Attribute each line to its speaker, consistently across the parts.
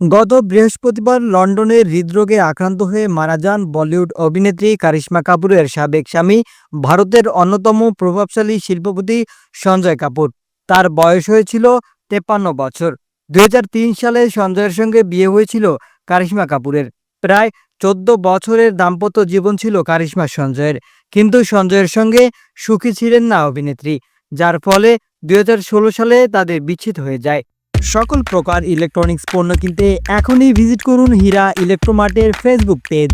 Speaker 1: গত বৃহস্পতিবার লন্ডনের হৃদরোগে আক্রান্ত হয়ে মারা যান বলিউড অভিনেত্রী কারিশ্মা কাপুরের সাবেক স্বামী, ভারতের অন্যতম প্রভাবশালী শিল্পপতি সঞ্জয় কাপুর। তার বয়স হয়েছিল তেপ্পান্ন বছর। দুই হাজার তিন সালে সঞ্জয়ের সঙ্গে বিয়ে হয়েছিল কারিশ্মা কাপুরের। প্রায় চোদ্দ বছরের দাম্পত্য জীবন ছিল কারিশ্মা সঞ্জয়ের। কিন্তু সঞ্জয়ের সঙ্গে সুখী ছিলেন না অভিনেত্রী, যার ফলে দুই হাজার ষোলো সালে তাদের বিচ্ছেদ হয়ে যায়। সকল প্রকার ইলেকট্রনিক্স পণ্য কিনতে এখনই ভিজিট করুন হীরা ইলেকট্রোমার্টের ফেসবুক পেজ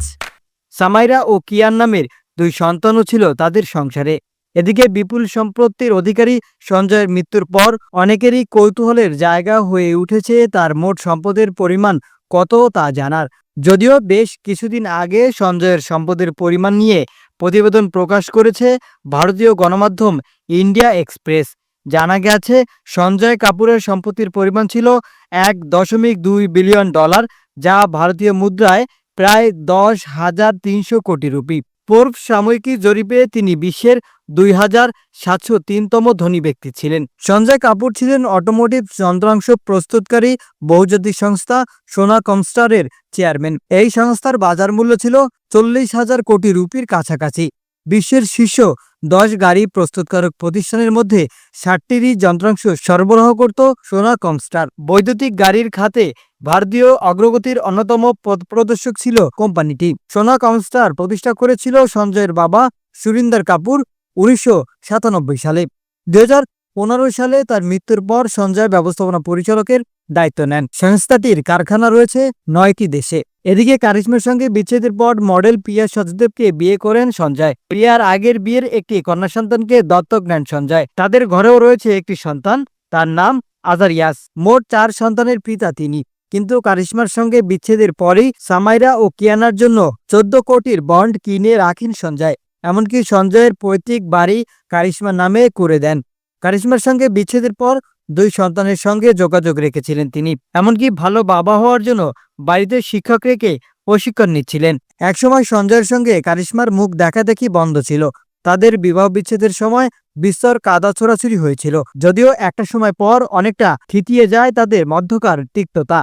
Speaker 1: সামাইরা ও কিয়ান নামের দুই সন্তানও ছিল তাদের সংসারে। এদিকে বিপুল সম্পত্তির অধিকারী সঞ্জয়ের মৃত্যুর পর অনেকেরই কৌতূহলের জায়গা হয়ে উঠেছে তার মোট সম্পদের পরিমাণ কত তা জানার। যদিও বেশ কিছুদিন আগে সঞ্জয়ের সম্পদের পরিমাণ নিয়ে প্রতিবেদন প্রকাশ করেছে ভারতীয় গণমাধ্যম ইন্ডিয়া এক্সপ্রেস। জানা গেছে, সঞ্জয় কাপুরের সম্পত্তির পরিমাণ ছিল এক দশমিক দুই বিলিয়ন ডলার, যা ভারতীয় মুদ্রায় প্রায় দশ হাজার তিনশো কোটি রুপি। ফোর্বস সাময়িকী জরিপে তিনি বিশ্বের দুই হাজার সাতশো তিনতম ধনী ব্যক্তি ছিলেন। সঞ্জয় কাপুর ছিলেন অটোমোটিভ যন্ত্রাংশ প্রস্তুতকারী বহুজাতিক সংস্থা সোনা কমস্টারের চেয়ারম্যান এই সংস্থার বাজার মূল্য ছিল চল্লিশ হাজার কোটি রুপির কাছাকাছি। বিশ্বের শীর্ষ দশ গাড়ি প্রস্তুতকারক প্রতিষ্ঠানের মধ্যে ষাটটিরই যন্ত্রাংশ সরবরাহ করত সোনা কমস্টার। বৈদ্যুতিক গাড়ির খাতে ভারতীয় অগ্রগতির অন্যতম পথ প্রদর্শক ছিল কোম্পানিটি। সোনা কমস্টার প্রতিষ্ঠা করেছিল সঞ্জয়ের বাবা সুরিন্দর কাপুর উনিশশো সাতানব্বই সালে। পনেরো সালে তার মৃত্যুর পর সঞ্জয় ব্যবস্থাপনা পরিচালকের দায়িত্ব নেন। সংস্থাটির কারখানা রয়েছে নয়টি দেশে। এদিকে কারিশ্মার সঙ্গে বিচ্ছেদের পর মডেল প্রিয়া সচদেবকে বিয়ে করেন সঞ্জয়। প্রিয়ার আগের বিয়ের একটি কন্যা সন্তানকে দত্তক নেন সঞ্জয়। তাদের ঘরেও রয়েছে একটি সন্তান, তার নাম আজারিয়াস। মোট চার সন্তানের পিতা তিনি। কিন্তু কারিশ্মার সঙ্গে বিচ্ছেদের পরেই সামাইরা ও কিয়ানার জন্য চোদ্দ কোটির বন্ড কিনে রাখেন সঞ্জয়। এমনকি সঞ্জয়ের পৈতৃক বাড়ি কারিশ্মা নামে করে দেন। কারিশ্মার সঙ্গে বিচ্ছেদের পর দুই সন্তানের সঙ্গে যোগাযোগ রেখেছিলেন তিনি। এমনকি ভালো বাবা হওয়ার জন্য বাড়িতে শিক্ষক রেখে প্রশিক্ষণ নিচ্ছিলেন। একসময় সঞ্জয়ের সঙ্গে কারিশ্মার মুখ দেখাদেখি বন্ধ ছিল। তাদের বিবাহ বিচ্ছেদের সময় বিস্তর কাদা ছোড়াছুরি হয়েছিল। যদিও একটা সময় পর অনেকটা থিতিয়ে যায় তাদের মধ্যকার তিক্ততা।